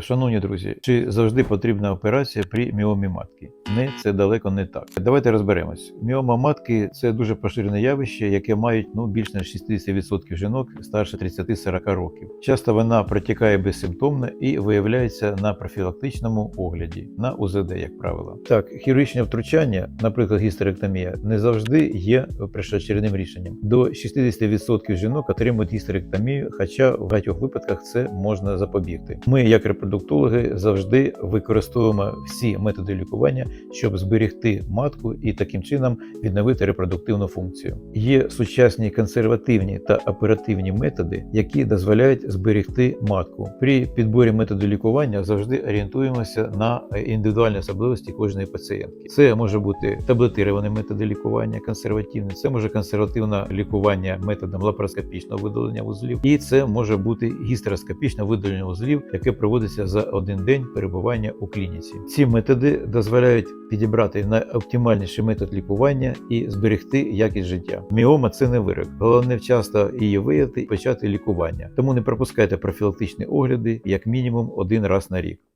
Шановні друзі, чи завжди потрібна операція при міомі матки? Не, це далеко не так. Давайте розберемось. Міома матки це дуже поширене явище, яке мають ну більш ніж 60% жінок старше 30-40 років. Часто вона протікає безсимптомно і виявляється на профілактичному огляді, на УЗД, як правило. Так, хірургічне втручання, наприклад, гістеректомія, не завжди є першоочередним рішенням. До 60% жінок отримують гістеректомію, хоча в багатьох випадках це можна запобігти. Ми, як репродуктологи, завжди використовуємо всі методи лікування, щоб зберегти матку і таким чином відновити репродуктивну функцію. Є сучасні консервативні та оперативні методи, які дозволяють зберегти матку. При підборі методу лікування завжди орієнтуємося на індивідуальні особливості кожної пацієнтки. Це може бути таблетировані методи лікування, консервативні, це може консервативне лікування методом лапароскопічного видалення вузлів, і це може бути гістероскопічне видалення вузлів, яке проводиться за один день перебування у клініці. Ці методи дозволяють підібрати найоптимальніший метод лікування і зберегти якість життя. Міома це не вирок. Головне вчасно її виявити і почати лікування. Тому не пропускайте профілактичні огляди як мінімум один раз на рік.